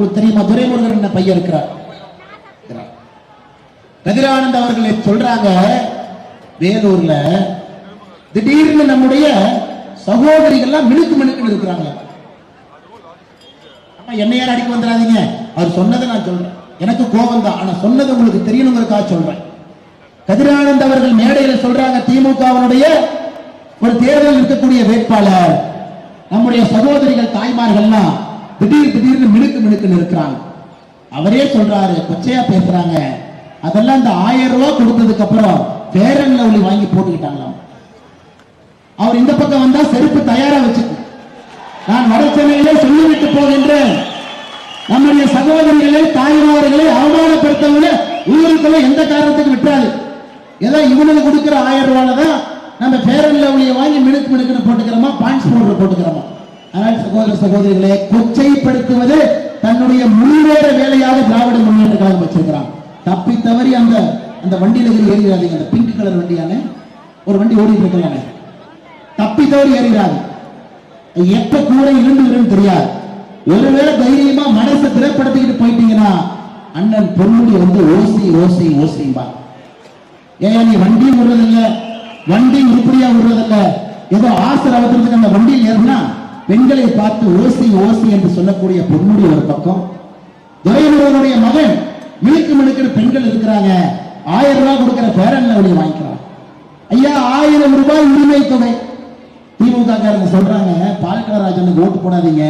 உங்களுக்கு தெரியுமா? துரைமுருகன் என்ன பையன் இருக்கிறார்? கதிரானந்த் அவர்களை சொல்றாங்க வேலூர்ல திடீர்னு நம்முடைய சகோதரிகள்லாம் மினுக்கு மினுக்குன்னு இருக்கிறாங்க. அம்மா என்னை யாரும் அடிக்க வந்துடாதீங்க? அவர் சொன்னதை நான் சொல்றேன். எனக்கு கோபம் தான் ஆனா சொன்னது உங்களுக்கு தெரியணுங்கிறதுக்காக சொல்றேன். கதிரானந்த் அவர்கள் மேடையில சொல்றாங்க திமுகவினுடைய ஒரு தேர்தல் இருக்கக்கூடிய வேட்பாளர். நம்முடைய சகோதரிகள் தாய்மார்கள்லாம் திடீர் திடீர்னு மினுக்கு மினுக்குன்னு இருக்கிறாங்க அவரே சொல்றாரு கொச்சையா பேசுறாங்க. அதெல்லாம் இந்த ஆயிரம் ரூபாய் கொடுத்ததுக்கு அப்புறம் ஃபேர் அண்ட் வாங்கி போட்டுக்கிட்டாங்களாம். அவர் இந்த பக்கம் வந்தா செருப்பு தயாரா வச்சுக்கு. நான் வட சென்னையிலே சொல்லிவிட்டு போகின்றேன். நம்முடைய சகோதரிகளை தாய்மார்களை அவமானப்படுத்தவங்க ஊருக்குள்ள எந்த காரணத்துக்கு விட்டாது ஏதோ இவனுக்கு கொடுக்குற ஆயிரம் ரூபாயில தான் நம்ம பேரன் லவ்லியை வாங்கி மினுக்கு மினுக்குன்னு போட்டுக்கிறோமா பாயிண்ட்ஸ் பவுடர் போட்டுக்கிறோமா? ஆனால் சகோதர சகோதரிகளே கொச்சைப்படுத்துவது தன்னுடைய முழுவேற வேலையாக திராவிட முன்னேற்ற கழகம் வச்சிருக்கிறான் தப்பி தவறி அந்த அந்த வண்டியில ஏறி ஏறிடாதீங்க. அந்த பிங்க் கலர் வண்டியானே ஒரு வண்டி ஓடிட்டு இருக்கலானே தப்பி தவறி ஏறிடாது எப்ப கூட இருந்துகிறேன்னு தெரியாது. ஒருவேளை தைரியமா மனசை திரைப்படுத்திக்கிட்டு போயிட்டீங்கன்னா அண்ணன் பொன்முடி வந்து ஓசி ஓசி ஓசிம்பா. ஏன் நீ வண்டியும் விடுறதில்ல. வண்டி உருப்படியா விடுறதில்ல. ஏதோ ஆசர் அவசரத்துக்கு அந்த வண்டியில் ஏறினா பெண்களை பார்த்து ஓசி ஓசி என்று சொல்லக்கூடிய பொன்முடி ஒரு பக்கம். துரைமுருகனுடைய மகன் இழுக்கு மிழுக்கிற பெண்கள் இருக்கிறாங்க. ஆயிரம் ரூபாய் கொடுக்கிற பேரன்ல அவளை வாங்கிக்கிறான். ஐயா ஆயிரம் ரூபாய் உரிமை தொகை. திமுக காரங்க சொல்றாங்க பால்கரராஜனுக்கு ஓட்டு போடாதீங்க.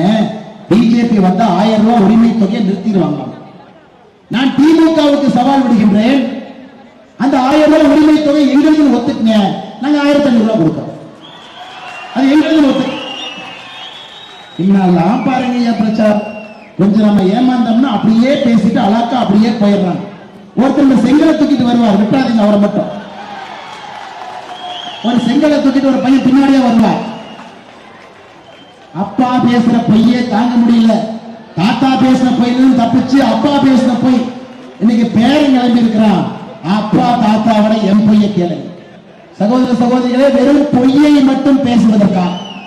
பிஜேபி வந்தா ஆயிரம் ரூபாய் உரிமை தொகையை நிறுத்திடுவாங்க. நான் திமுகவுக்கு சவால் விடுகின்றேன். அந்த ஆயிரம் ரூபாய் உரிமை தொகை எங்களுக்கு ஒத்துக்குங்க. நாங்க ஆயிரத்தி ஐநூறு ரூபாய் கொடுக்கிறோம். இன்னெல்லாம் பாருங்க ஐயா பிரச்சாரம் கொஞ்சம் நம்ம ஏமாந்தோம்னா அப்படியே பேசிட்டு அழகா அப்படியே போயிடுறாங்க. ஒருத்தர் இந்த செங்கலை தூக்கிட்டு வருவார் விட்டாதீங்க அவரை மட்டும். ஒரு செங்கலை தூக்கிட்டு ஒரு பையன் பின்னாடியே வருவார். அப்பா பேசுற பையே தாங்க முடியல. தாத்தா பேசின பையனும் தப்பிச்சு அப்பா பேசின பொய். இன்னைக்கு பேரன் கிளம்பி இருக்கிறான். அப்பா தாத்தாவோட என் பொய்ய கேளுங்க. சகோதர சகோதரிகளே வெறும் பொய்யை மட்டும் பேசுவதற்காக